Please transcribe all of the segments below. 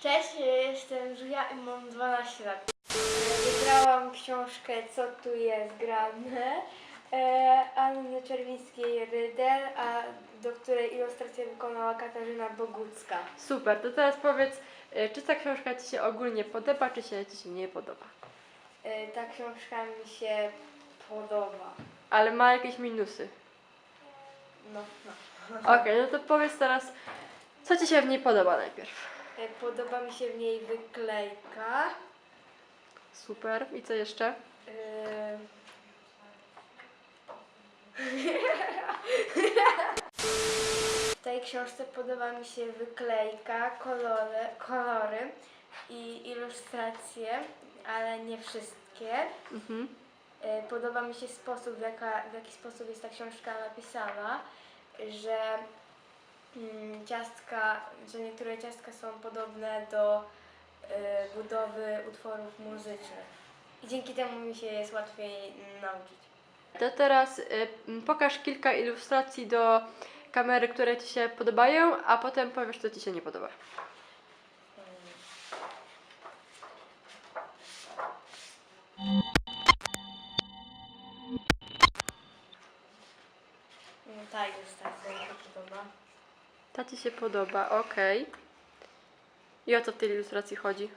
Cześć, jestem Zuzia i mam 12 lat. E, Wygrałam książkę Co tu jest grane e, Anny Czerwińskiej-Rydel, a do której ilustrację wykonała Katarzyna Bogucka. Super, to teraz powiedz, y, czy ta książka Ci się ogólnie podoba, czy się Ci się nie podoba? E, Ta książka mi się podoba. Ale ma jakieś minusy. No, no. Okej, no to powiedz teraz, co Ci się w niej podoba najpierw. E, Podoba mi się w niej wyklejka. Super, i co jeszcze? E, W tej książce podoba mi się wyklejka, kolory, kolory i ilustracje, ale nie wszystkie. Mhm. E, Podoba mi się sposób, w, jaka, w jaki sposób jest ta książka napisana, że ciastka, że niektóre ciastka są podobne do e, budowy utworów muzycznych. I dzięki temu mi się jest łatwiej mm, nauczyć. To teraz y, pokaż kilka ilustracji do kamery, które Ci się podobają, a potem powiesz, co Ci się nie podoba. Mm, Ta ilustracja mi się podoba. Ta Ci się podoba, okej. I o co w tej ilustracji chodzi?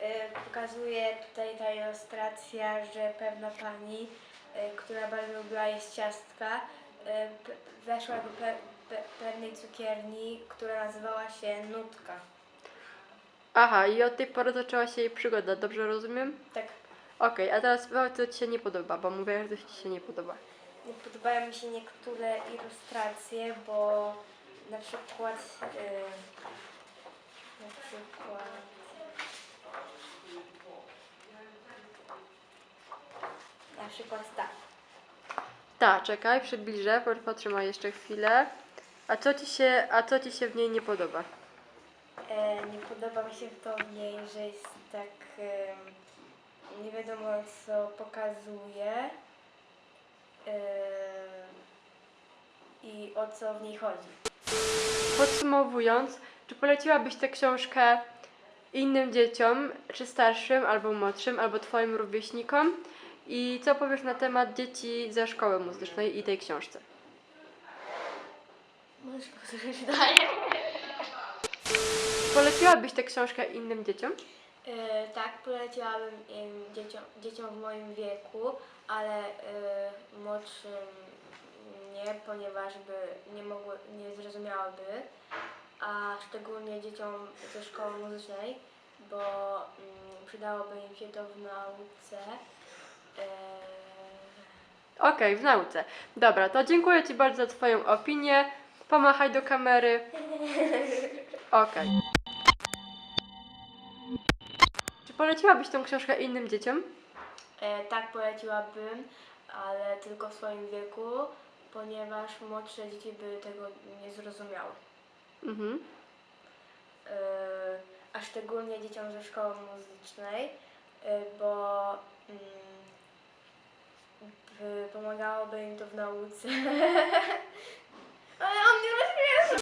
E, Pokazuje tutaj ta ilustracja, że pewna pani, e, która bardzo lubiła jeść ciastka, e, p- weszła do pe- pe- pewnej cukierni, która nazywała się Nutka. Aha, i od tej pory zaczęła się jej przygoda, dobrze rozumiem? Tak, Okej, a teraz powiedz, co Ci się nie podoba, bo mówię, że coś Ci się nie podoba. nie podobają mi się niektóre ilustracje, bo na przykład e, na przykład na przykład tak. Tak, czekaj, przybliżę, po- potrzymaj jeszcze chwilę. A co Ci się, a co Ci się w niej nie podoba? E, nie podoba mi się to w niej, że jest tak em, nie wiadomo co pokazuje e, i o co w niej chodzi. Podsumowując, czy poleciłabyś tę książkę innym dzieciom, czy starszym, albo młodszym, albo Twoim rówieśnikom? I co powiesz na temat dzieci ze szkoły muzycznej i tej książce? Możesz powtórzyć dalej? Poleciłabyś tę książkę innym dzieciom? E, tak, poleciłabym im dzieciom, dzieciom w moim wieku, ale e, młodszym nie, ponieważ by nie mogły, nie zrozumiałyby, a szczególnie dzieciom ze szkoły muzycznej, bo mm, przydałoby im się to w nauce. E, Okej, w nauce. Dobra, to dziękuję Ci bardzo za Twoją opinię. Pomachaj do kamery. Okej. Czy poleciłabyś tą książkę innym dzieciom? E, tak poleciłabym, ale tylko w swoim wieku, ponieważ młodsze dzieci by tego nie zrozumiały. Mhm. E, a szczególnie dzieciom ze szkoły muzycznej, e, bo mm, by pomagałoby im to w nauce. Ale on mnie rozśmieszył.